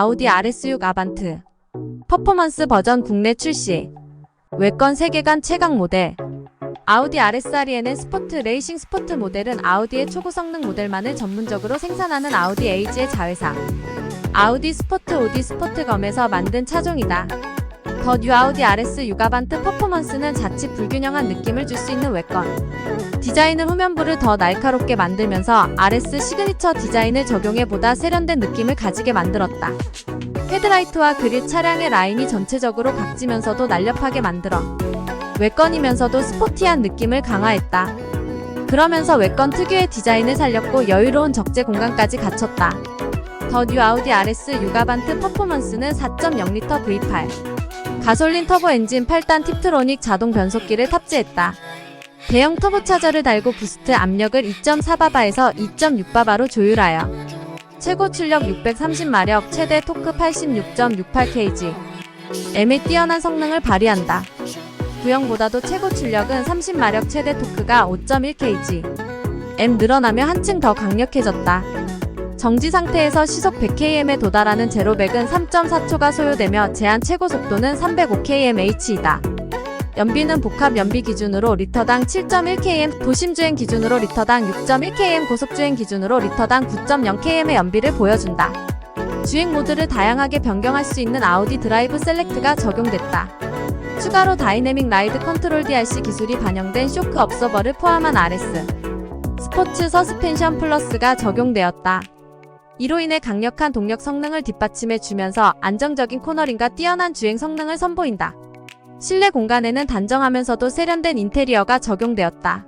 아우디 RS6 아반트. 퍼포먼스 버전 국내 출시. 외관 세계관 최강 모델. 아우디 RS-RE는 스포트 레이싱 스포트 모델은 아우디의 초고 성능 모델만을 전문적으로 생산하는 아우디 에이지의 자회사. 아우디 스포트 오디 스포트검에서 만든 차종이다. 더 뉴 아우디 RS 6 아반트 퍼포먼스는 자칫 불균형한 느낌을 줄 수 있는 외관 디자인은 후면부를 더 날카롭게 만들면서 RS 시그니처 디자인을 적용해 보다 세련된 느낌을 가지게 만들었다. 헤드라이트와 그릴 차량의 라인이 전체적으로 각지면서도 날렵하게 만들어 외건이면서도 스포티한 느낌을 강화했다. 그러면서 외건 특유의 디자인을 살렸고 여유로운 적재 공간까지 갖췄다. 더뉴 아우디 RS 6 아반트 퍼포먼스는 4.0L V8 가솔린 터보 엔진 8단 팁트로닉 자동 변속기를 탑재했다. 대형 터보차저를 달고 부스트 압력을 2.4바바에서 2.6바바로 조율하여 최고 출력 630마력, 최대 토크 86.68kg. M의 뛰어난 성능을 발휘한다. 구형보다도 최고 출력은 30마력, 최대 토크가 5.1kg. M 늘어나며 한층 더 강력해졌다. 정지 상태에서 시속 100km에 도달하는 제로백은 3.4초가 소요되며 제한 최고 속도는 305kmh이다. 연비는 복합 연비 기준으로 리터당 7.1km, 도심 주행 기준으로 리터당 6.1km, 고속 주행 기준으로 리터당 9.0km의 연비를 보여준다. 주행 모드를 다양하게 변경할 수 있는 아우디 드라이브 셀렉트가 적용됐다. 추가로 다이내믹 라이드 컨트롤 DRC 기술이 반영된 쇼크 업서버를 포함한 RS 스포츠 서스펜션 플러스가 적용되었다. 이로 인해 강력한 동력 성능을 뒷받침해 주면서 안정적인 코너링과 뛰어난 주행 성능을 선보인다. 실내 공간에는 단정하면서도 세련된 인테리어가 적용되었다.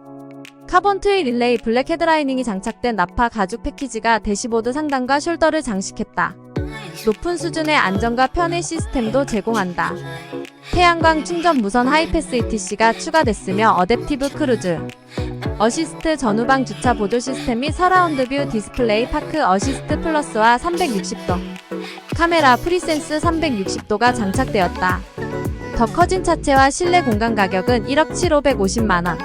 카본 트윌 릴레이 블랙 헤드라이닝이 장착된 나파 가죽 패키지가 대시보드 상단과 숄더를 장식했다. 높은 수준의 안정과 편의 시스템도 제공한다. 태양광 충전 무선 하이패스 ETC가 추가됐으며 어댑티브 크루즈, 어시스트 전후방 주차 보조 시스템 및 서라운드 뷰 디스플레이 파크 어시스트 플러스와 360도 카메라 프리센스 360도가 장착되었다. 더 커진 차체와 실내 공간 가격은 1억 7,550만원.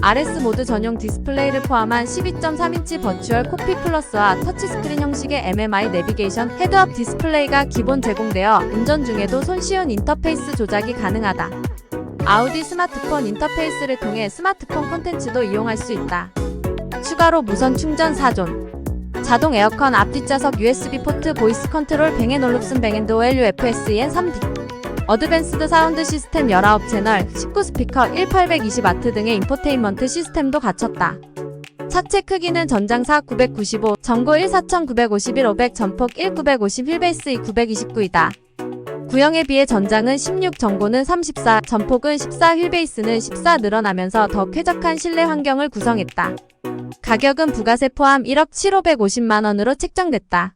RS 모드 전용 디스플레이를 포함한 12.3인치 버추얼 코피 플러스와 터치스크린 형식의 MMI 내비게이션 헤드업 디스플레이가 기본 제공되어 운전 중에도 손쉬운 인터페이스 조작이 가능하다. 아우디 스마트폰 인터페이스를 통해 스마트폰 콘텐츠도 이용할 수 있다. 추가로 무선 충전 4존, 자동 에어컨 앞뒷좌석 USB 포트 보이스 컨트롤 뱅앤 올룹슨 뱅앤도엘 UFSEN 3D, 어드밴스드 사운드 시스템 19채널, 19스피커 1820W 등의 인포테인먼트 시스템도 갖췄다. 차체 크기는 전장사 995, 전고 1 4951, 500, 전폭 1 950, 휠베이스 2 929이다. 구형에 비해 전장은 16, 전고는 34, 전폭은 14, 휠베이스는 14 늘어나면서 더 쾌적한 실내 환경을 구성했다. 가격은 부가세 포함 1억 7,550만원으로 책정됐다.